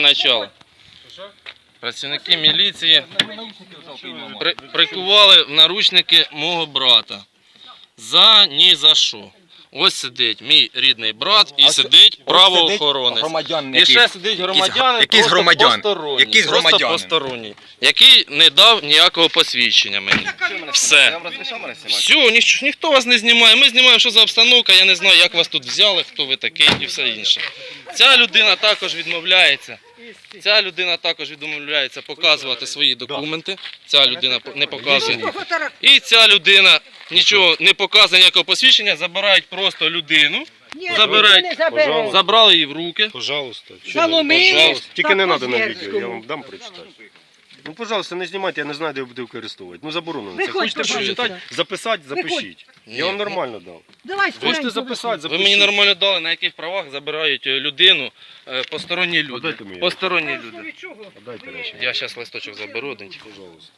начало. Працівники міліції при, прикували в наручники мого брата. За ні за що. Ось сидить мій рідний брат і А сидить правоохоронець. І ще сидить громадянин, якийсь просто громадян. посторонній, Якийсь просто громадянин. посторонній, який не дав ніякого посвідчення мені. Все. Все, ніч, ніхто вас не знімає. Ми знімаємо, що за обстановка, я не знаю, як вас тут взяли, хто ви такий і все інше. Ця людина також відмовляється. Ця людина також відмовляється показувати свої документи. Ця людина не показує. І ця людина нічого не показує, ніякого посвідчення, забирають просто людину, забирають, не забрали її в руки. Пожалуйста. Заломили. Пожалуйста. Тільки не треба на відео, я вам дам прочитати. Ну, пожалуйста, не знімайте, я не знаю, де я буду використовувати. Ну, заборонено. Це хочете прочитати, записати, запишіть. Ні, Я вам нормально дав. Давай Хочете скоренько. записати, Ви запишіть. мені нормально дали, на яких правах забирають е, людину, е, посторонні люди. Подайте мені. Посторонні люди. Дайте речі. Я зараз листочок заберу один. Пожалуйста.